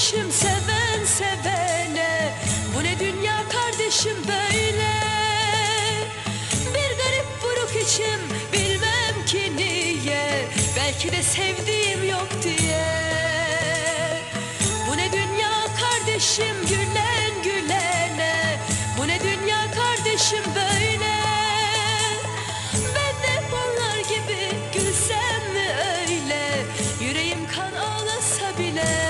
kardeşim seven sevene Bu ne dünya kardeşim böyle? Bir garip buruk içim bilmem ki niye Belki de sevdiğim yok diye. Bu ne dünya kardeşim gülen gülene Bu ne dünya kardeşim böyle? Ben de gibi gülsem mi öyle? Yüreğim kan ağlasa bile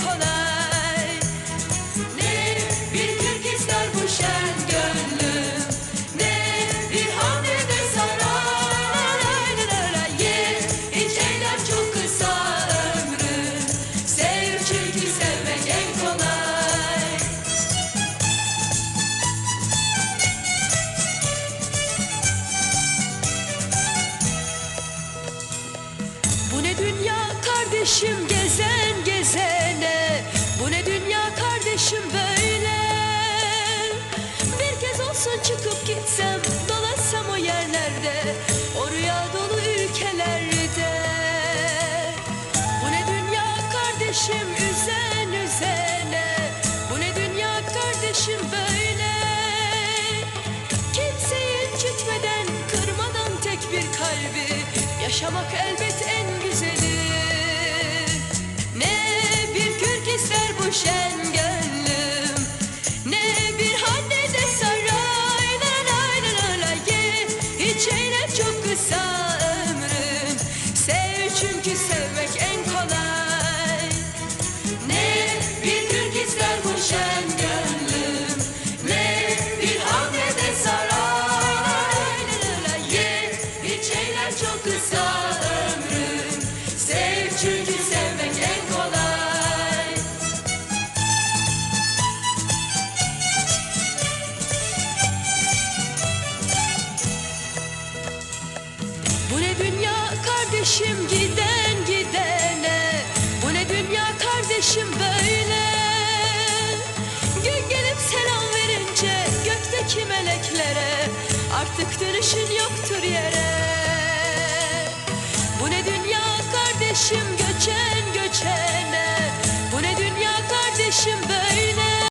kardeşim gezen gezene. Bu ne dünya kardeşim böyle? Bir kez olsun çıkıp gitsem Dolaşsam o yerlerde O rüya dolu ülkelerde. Bu ne dünya kardeşim üzen üzene. Bu ne dünya kardeşim böyle? Kimseyi incitmeden, kırmadan tek bir kalbi. Yaşamak elbet en güzeli çok kısa kardeşim giden gidene. Bu ne dünya kardeşim böyle? Gün gelip selam verince gökteki meleklere Artık dönüşün yoktur yere. Bu ne dünya kardeşim göçen